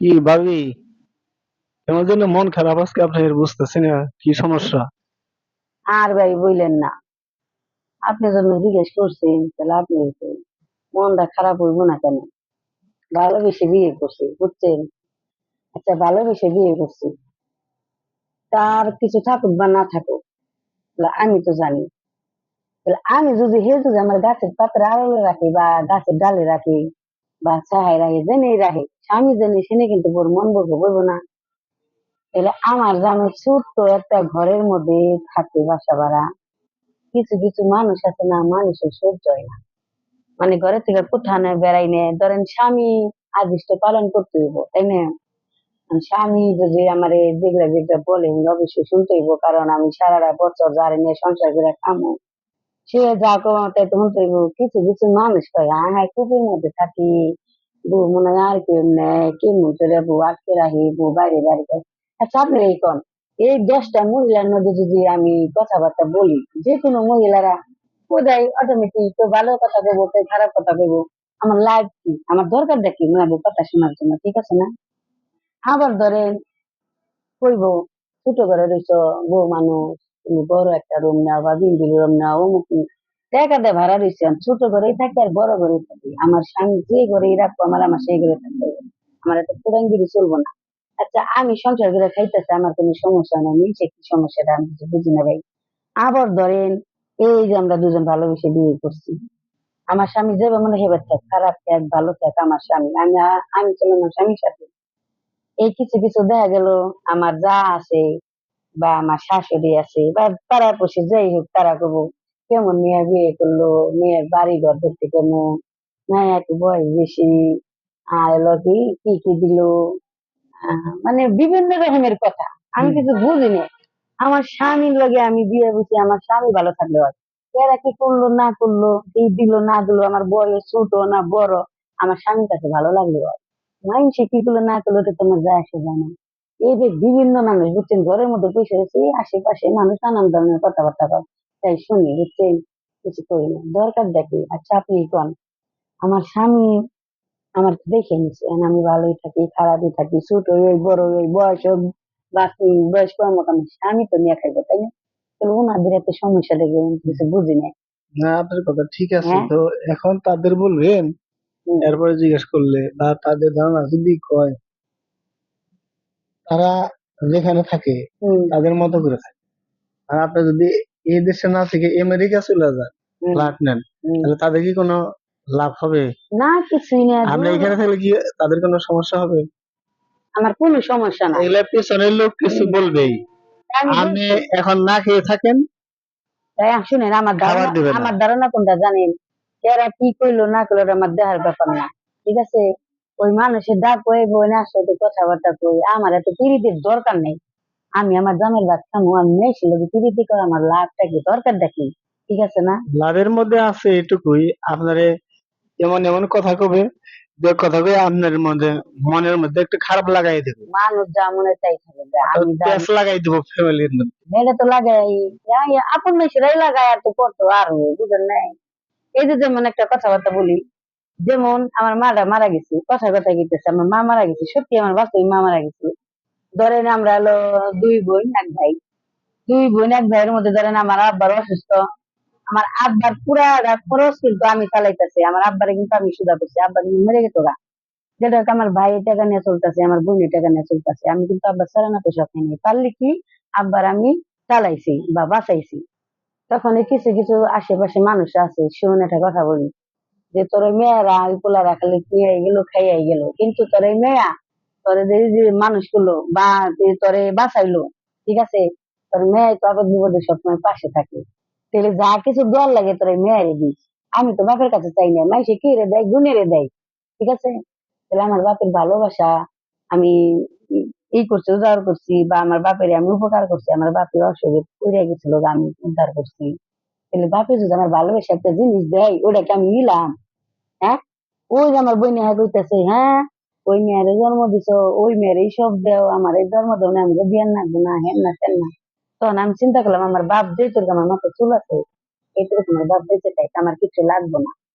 কি ভাবি? কেমন জন্য মন খারাপ আজকে আপনার বুঝতেছি না, কি সমস্যা? আর ভাই বললেন না। আপনি যখন জিজ্ঞেস করছেন তাহলে আপনি মনটা খারাপ হইব না কেন? ভালোবেসে বিয়ে করছি, বুঝছেন? আচ্ছা ভালোবেসে বিয়ে করছি। তার কিছু থাকুক বা না থাকুক আমি তো জানি। তাহলে আমি যদি হে যদি আমার গাছের পাতার আড়লে রাখি বা গাছের ডালে রাখি বা ছাহায় রাখি জেনেই রাখি স্বামী জেনে শুনে কিন্তু ওর মন বলব বলব না। তাহলে আমার জানো, ছোট্ট একটা ঘরের মধ্যে থাকে বাসা ভাড়া। কিছু কিছু মানুষ আছে না, মানুষের সহ্য হয় না। মানে ঘরে থেকে কোথাও না বেড়াই নে। ধরেন স্বামী আদিষ্ট পালন করতে হইব, তাই না? স্বামী যদি আমার যেগুলা যেগুলা বলে এগুলো অবশ্যই শুনতে হইব, কারণ আমি সারাটা বছর যারে নিয়ে সংসার করে খামো। সে যা করব তাই তো কিছু কিছু মানুষ কয় হ্যাঁ হ্যাঁ কুপির মধ্যে থাকি। বউ মনে হয় আর কেউ নেই। কেমন করে বউ? আটকে রাখি। বউ বাইরে বাইরে। আচ্ছা আপনি এই কন? এই দশটা মহিলার মধ্যে যদি আমি কথাবার্তা বলি, যে কোনো মহিলারা কোথায় অটোমেটিক তো ভালো কথা বলব কেউ খারাপ কথা বলব। আমার লাইফ কি? আমার দরকারটা কি? মানে কথা শোনার জন্য, ঠিক আছে না? আবার ধরেন, কইব, ছোট ঘরে রইছ বউ মানুষ। তুমি বড় একটা রুম নাও বা বিল্ডিং রুম নাও, অমুক। টাকা দিয়ে ভাড়া রয়েছে ছোট ঘরেই থাকি আর বড় ঘরেই থাকি। আমার স্বামী যে ঘরেই রাখব, আমার আমার সেই ঘরে থাকতে হবে আমার একটা পুরাঙ্গিরি চলবো না। আচ্ছা আমি সংসার করে খাইতেছি, আমার কোনো সমস্যা নাই। নিচে কি সমস্যাটা আমি কিছু বুঝি না ভাই। আবার ধরেন, এই যে আমরা দুজন ভালোবেসে বিয়ে করছি। আমার স্বামী যে মনে হেবার থাক, খারাপ থাক, ভালো থাক, আমার স্বামী। আমি আমি চলো আমার স্বামীর সাথে। এই কিছু কিছু দেখা গেল, আমার যা আছে বা আমার শাশুড়ি আছে বা পাড়ার পশে যাই হোক তারা করব কেমন মেয়ে বিয়ে করল মেয়ের বাড়ি ঘর দেখতে কেমন? মেয়ে একটু বয়স বেশি আর এলো কি কি কি দিল? মানে বিভিন্ন রকমের কথা। আমি কিছু বুঝি না আমার স্বামীর লগে আমি বিয়ে বসে আমার স্বামী ভালো থাকলে এরা কি করল না করল এই দিল না দিল আমার বয়স ছোট না বড় আমার স্বামীর কাছে ভালো লাগল হয়। মানুষে কি করল না করল তো তোমার যায় আসে যায় না। এই যে বিভিন্ন মানুষ বুঝছেন ঘরের মধ্যে বসে রয়েছে আশেপাশে মানুষ নানান ধরনের কথাবার্তা কয়। তাই শুনি বুঝছেন? কিছু করি না। দরকার দেখি আচ্ছা আপনি কোন? আমার স্বামী আমার দেখে এখন আমি ভালোই থাকি খারাপই থাকি ছোট হই বড় হই বয়স হোক বাকি বয়স হোক আমি স্বামী তো নিয়ে খাইবো তাই না? তাহলে ওনাদের এত সমস্যা লেগে আমি কিছু বুঝি না না আপনার কথা ঠিক আছে। হ্যাঁ। তো এখন তাদের বলবেন। এরপরে জিজ্ঞেস করলে বা তাদের ধারণা যদি কয় তারা যেখানে থাকে তাদের মতো করে থাকে। আর আপনি যদি এই দেশে না থেকে আমেরিকা চলে যান ফ্ল্যাট নেন তাহলে তাদের কি কোনো লাভ হবে? না কিছুই না দূর। এখানে থাকলে কি তাদের কোনো সমস্যা হবে? আমার কোনো সমস্যা না। এগুলা পেছনের লোক কিছু বলবেই। আপনি এখন না খেয়ে থাকেন? তাই শুনেন আমার ধারণা। আমার ধারণা কোনটা জানেন? এরা কি করল না করল আমার দেহার ব্যাপার না। ঠিক আছে? ওই মানুষের ডাক হয়ে বই না সাথে কথাবার্তা কই। আমার এত পিড়িতির দরকার নেই। আমি আমার জামের ভাত খামো আমি মেয়েছি লোক পিড়িতি করে আমার লাভটা কি? দরকার কি ঠিক আছে না? লাভের মধ্যে আছে এটুকুই আপনারে এমন এমন কথা কবে যে কথা কই আপনার মধ্যে মনের মধ্যে একটু খারাপ লাগাই দেবে। মানুষ যা মনে চাই থাকে আমি যা লাগাই দেবো ফ্যামিলির মধ্যে। এটা তো লাগাই আপন মেয়েছেরাই লাগায় আর তো করতো আর বুঝেন নাই? এই যে যেমন একটা কথাবার্তা বলি যেমন আমার মাটা মারা গেছে, কথা কথা গেছে আমার মা মারা গেছে, সত্যি আমার বাস্তবিক মা মারা গেছে। ধরেন আমরা হলো দুই বোন, এক ভাই। দুই বোন, এক ভাইয়ের মধ্যে ধরেন আমার আব্বার অসুস্থ। আমার আব্বার পুরা খরচ কিন্তু আমি চালাইতেছি, আমার আব্বারে কিন্তু আমি সুদা করছি, আব্বা কিন্তু মেরে গেতো গা। যেটা আমার ভাই টাকা নিয়ে চলতেছে, আমার বোনের টাকা নিয়ে চলতেছে। আমি কিন্তু আব্বার সারানা পয়সা খাইনি পারলে কি আব্বার আমি চালাইছি বা বাঁচাইছি। তখন কিছু কিছু আশেপাশে মানুষ আছে, শুনে একটা কথা বলি। যে তোর মেয়েরা ওই পোলারা খালি নিয়ে গেল খাইয়াই গেল। কিন্তু তোর এই মেয়া, তোর যে যে মানুষগুলো বা তোরে বাঁচাইলো, ঠিক আছে? তোর মেয়ে তো আপদ বিপদে সবসময় পাশে থাকে। তাহলে যা কিছু দেওয়ার লাগে তোর এই মেয়েরে দিস। আমি তো বাপের কাছে চাই না, মাইসে কি রে দেয়? গুণেরে দেয়, ঠিক আছে? তাহলে আমার বাপের ভালোবাসা আমি ই- ই করছি উদ্ধার করছি বা আমার বাপের আমি উপকার করছি, আমার বাপের অসুখে পড়ে গেছিল আমি উদ্ধার করছি। তাহলে বাপে যদি আমার ভালোবাসা একটা জিনিস দেয়, ওটাকে আমি নিলাম। হ্যাঁ? ওই যে আমার বই নেহা কইতেছে হ্যাঁ? ওই মেয়েরে জন্ম দিছ, ওই মেয়েরে সব দেও, আমার এই জন্ম দেও, না আমি বিয়ান না না হ্যাঁ না তেন না। তখন আমি চিন্তা করলাম, আমার বাপ যেহেতু আমার মাথা চুল আছে, এই তোর তোমার বাপ বেঁচে থাকে, আমার কিছু লাগবে না।